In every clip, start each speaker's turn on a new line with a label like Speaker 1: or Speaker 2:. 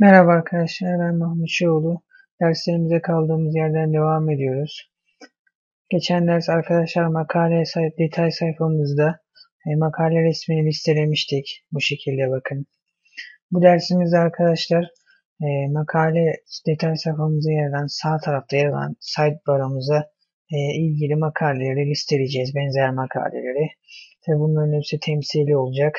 Speaker 1: Merhaba arkadaşlar, ben Mahmut Şoğlu. Derslerimize kaldığımız yerden devam ediyoruz. Geçen ders arkadaşlar makale say detay sayfamızda e, makale resmini listelemiştik. Bu şekilde bakın. Bu dersimizde arkadaşlar e, makale detay sayfamızı yerden sağ tarafta yer alan sidebar'ımıza e, ilgili makaleleri listeleyeceğiz. Benzer makaleleri. Tabi bunların hepsi temsili olacak.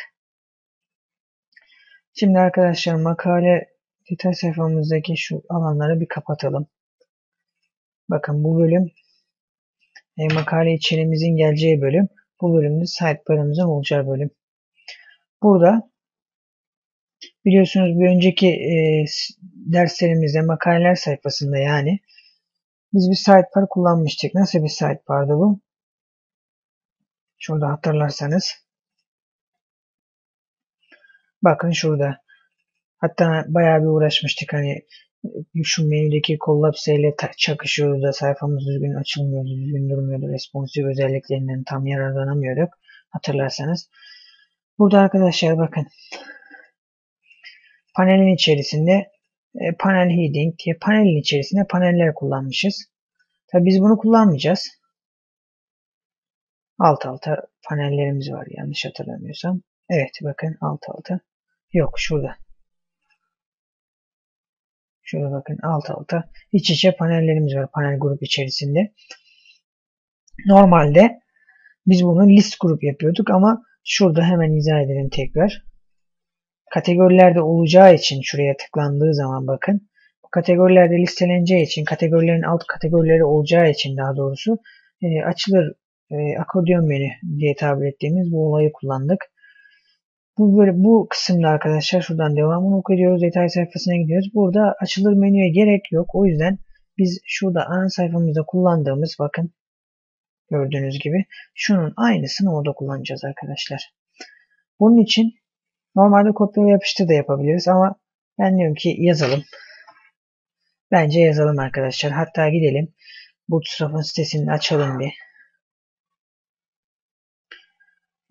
Speaker 1: Şimdi arkadaşlar makale detay sayfamızdaki şu alanları bir kapatalım. Bakın bu bölüm e, makale içeriğimizin geleceği bölüm. Bu bölümde sidebar'ımızın olacağı bölüm. Burada biliyorsunuz bir önceki e, derslerimizde makaleler sayfasında yani biz bir sidebar kullanmıştık. Nasıl bir sidebar'dı bu? Şurada hatırlarsanız. Bakın şurada. Hatta bayağı bir uğraşmıştık hani şu menüdeki kollapse ile çakışıyordu da sayfamız düzgün açılmıyordu, düzgün durmuyordu. Responsif özelliklerinden tam yararlanamıyorduk. Hatırlarsanız. Burada arkadaşlar bakın. Panelin içerisinde e, panel heading diye panelin içerisinde paneller kullanmışız. Tabi biz bunu kullanmayacağız. Alt alta panellerimiz var yanlış hatırlamıyorsam. Evet bakın alt alta. Yok şurada. Şöyle bakın alt alta iç içe panellerimiz var panel grup içerisinde. Normalde biz bunu list grup yapıyorduk ama şurada hemen izah edelim tekrar. Kategorilerde olacağı için şuraya tıklandığı zaman bakın. Kategorilerde listeleneceği için kategorilerin alt kategorileri olacağı için daha doğrusu e, açılır e, menü diye tabir ettiğimiz bu olayı kullandık. Bu böyle bu kısımda arkadaşlar şuradan devamını okuyoruz. Detay sayfasına gidiyoruz. Burada açılır menüye gerek yok. O yüzden biz şurada ana sayfamızda kullandığımız bakın gördüğünüz gibi şunun aynısını orada kullanacağız arkadaşlar. Bunun için normalde kopyala yapıştır da yapabiliriz ama ben diyorum ki yazalım. Bence yazalım arkadaşlar. Hatta gidelim Bootstrap'ın sitesini açalım bir.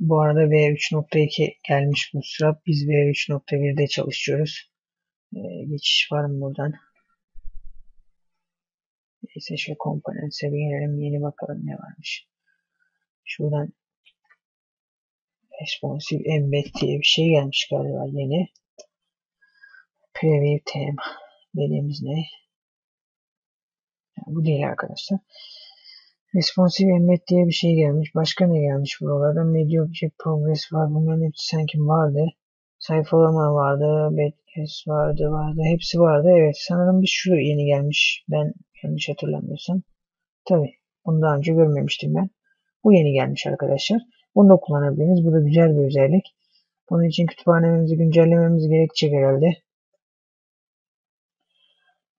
Speaker 1: Bu arada V3.2 gelmiş bu sıra. Biz V3.1'de çalışıyoruz. Ee, geçiş var mı buradan? Neyse şu komponents'e bir gelelim. Yeni bakalım ne varmış. Şuradan Responsive Embed diye bir şey gelmiş galiba yeni. Preview Theme dediğimiz ne? Yani bu değil arkadaşlar. Responsive Embed diye bir şey gelmiş. Başka ne gelmiş buralarda? Media Object Progress var. Bunların hepsi sanki vardı. Sayfalama vardı. Backcast vardı. vardı. Hepsi vardı. Evet sanırım bir şu yeni gelmiş. Ben yanlış hatırlamıyorsam. Tabi. Bunu daha önce görmemiştim ben. Bu yeni gelmiş arkadaşlar. Bunu da kullanabiliriz. Bu da güzel bir özellik. Bunun için kütüphanemizi güncellememiz gerekecek herhalde.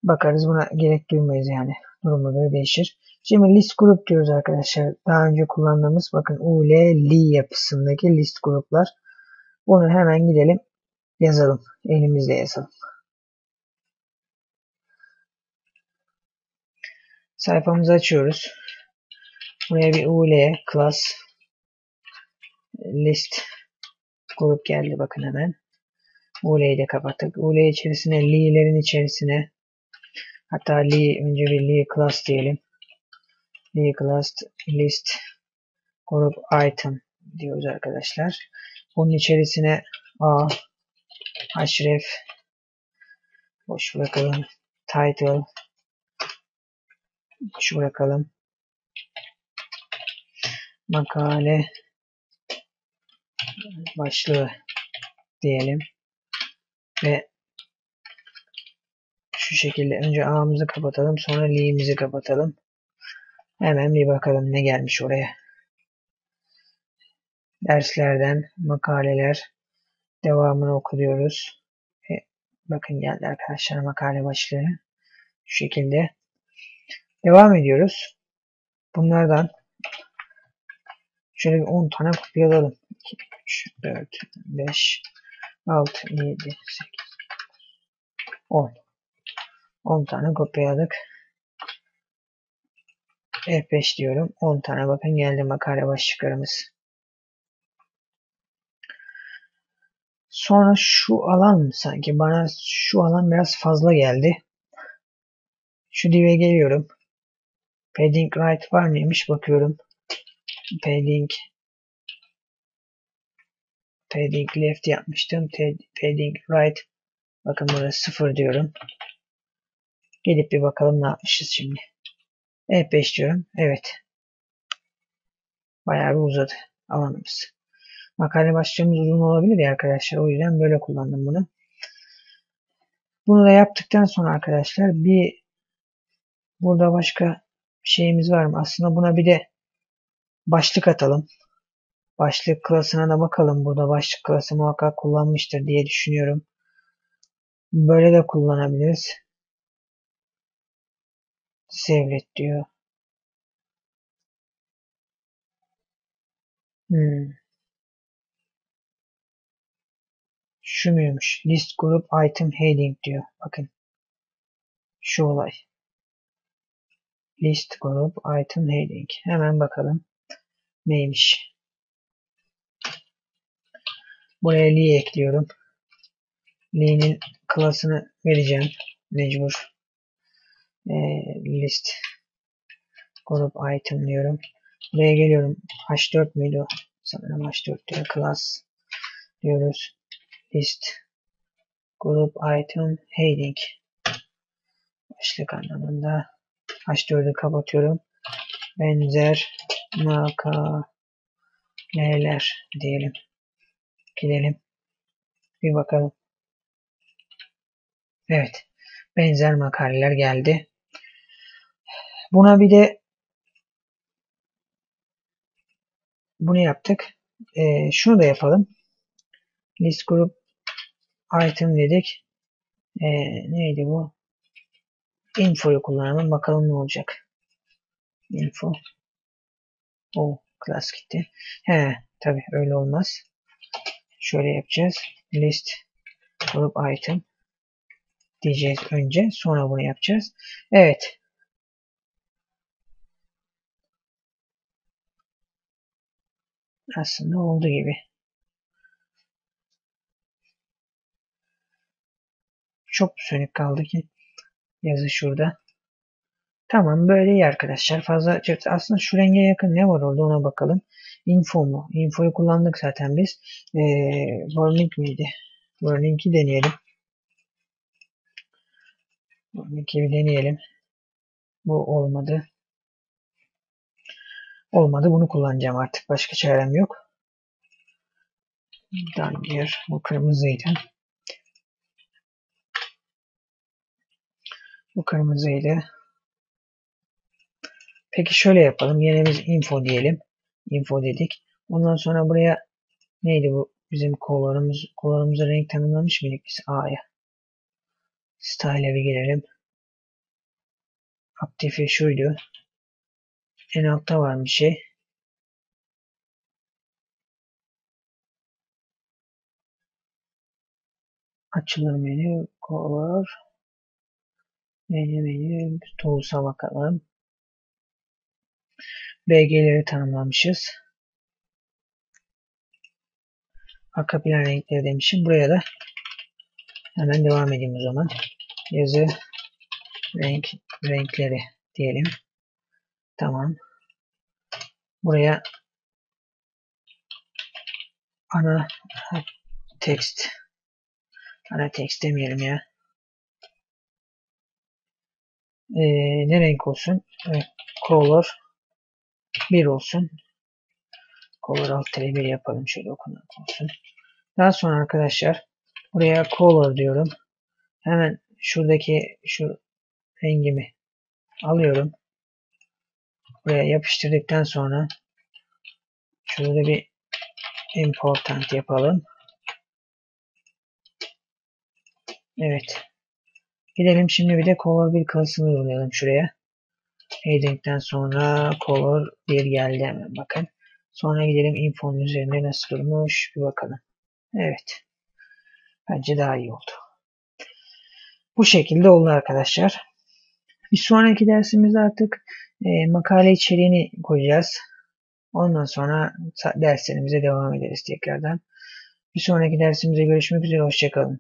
Speaker 1: Bakarız buna gerek duymayız yani. Duruma göre değişir. Şimdi list grup diyoruz arkadaşlar. Daha önce kullandığımız bakın U, L, Li yapısındaki list gruplar. Bunu hemen gidelim yazalım. Elimizle yazalım. Sayfamızı açıyoruz. Buraya bir UL class list grup geldi bakın hemen. UL'yi de kapattık. UL içerisine Li'lerin içerisine hatta Li önce bir Li class diyelim. Li class list grup item diyoruz arkadaşlar. Bunun içerisine A href boş bırakalım. Title boş bırakalım. Makale başlığı diyelim. Ve şu şekilde önce A'mızı kapatalım sonra L'imizi kapatalım. Hemen bir bakalım ne gelmiş oraya. Derslerden makaleler devamını okuyoruz. E, bakın geldi arkadaşlar makale başlığı. Şu şekilde. Devam ediyoruz. Bunlardan şöyle bir 10 tane kopyalayalım. 2, 3, 4, 5, 6, 7, 8, 10. 10 tane kopyaladık. F5 diyorum. 10 tane bakın geldi makale başlıklarımız. Sonra şu alan sanki bana şu alan biraz fazla geldi. Şu dive geliyorum. Padding right var mıymış bakıyorum. Padding padding left yapmıştım. Padding right bakın burada sıfır diyorum. Gelip bir bakalım ne yapmışız şimdi. F5 diyorum. Evet. Bayağı bir uzadı alanımız. Makale başlığımız uzun olabilir ya arkadaşlar. O yüzden böyle kullandım bunu. Bunu da yaptıktan sonra arkadaşlar bir burada başka şeyimiz var mı? Aslında buna bir de başlık atalım. Başlık klasına da bakalım. Burada başlık klası muhakkak kullanmıştır diye düşünüyorum. Böyle de kullanabiliriz. Sevlet diyor. Hmm. Şu muymuş? List group item heading diyor. Bakın. Şu olay. List group item heading. Hemen bakalım. Neymiş? Buraya li ekliyorum. Li'nin klasını vereceğim. Mecbur. E, list group item diyorum. Buraya geliyorum. H4 müydü? Sanırım H4 diyor. Class diyoruz list group item heading başlık anlamında H4'ü kapatıyorum. Benzer makaleler diyelim. Gidelim. Bir bakalım. Evet. Benzer makaleler geldi. Buna bir de bunu yaptık. Ee, şunu da yapalım. List group item dedik. Ee, neydi bu? Info'yu kullanalım. Bakalım ne olacak. Info. O class gitti. He tabi öyle olmaz. Şöyle yapacağız. List group item diyeceğiz önce. Sonra bunu yapacağız. Evet. Aslında oldu gibi. Çok sönük kaldı ki yazı şurada. Tamam böyle iyi arkadaşlar. Fazla aslında şu renge yakın ne var orada ona bakalım. Info mu? Info'yu kullandık zaten biz. Ee, warning miydi? Warning'i deneyelim. Warning'i deneyelim. Bu olmadı. Olmadı. Bunu kullanacağım artık. Başka çarem yok. Dangir. Bu kırmızıydı. Bu kırmızıydı. Peki şöyle yapalım. Biz info diyelim. Info dedik. Ondan sonra buraya neydi bu? Bizim kollarımız, kollarımıza renk tanımlamış mıydık biz? A'ya. Style'e bir gelelim. Aktifi şuydu. En altta var bir şey. Açılır menü. Color. Menü menü. Tools'a bakalım. BG'leri tanımlamışız. Arka plan renkleri demişim. Buraya da hemen devam edeyim o zaman. Yazı renk renkleri diyelim. Tamam. Buraya ana text ana text demeyelim ya. Ee, ne renk olsun? Evet, color 1 olsun. Color alt tire 1 yapalım. Şöyle okunan olsun. Daha sonra arkadaşlar buraya color diyorum. Hemen şuradaki şu rengimi alıyorum. Buraya yapıştırdıktan sonra şurada bir important yapalım. Evet. Gidelim şimdi bir de color bir klasını uygulayalım şuraya. Heading'den sonra color bir geldi hemen bakın. Sonra gidelim info'nun üzerinde nasıl durmuş bir bakalım. Evet. Bence daha iyi oldu. Bu şekilde oldu arkadaşlar. Bir sonraki dersimizde artık e, makale içeriğini koyacağız. Ondan sonra derslerimize devam ederiz tekrardan. Bir sonraki dersimizde görüşmek üzere. Hoşçakalın.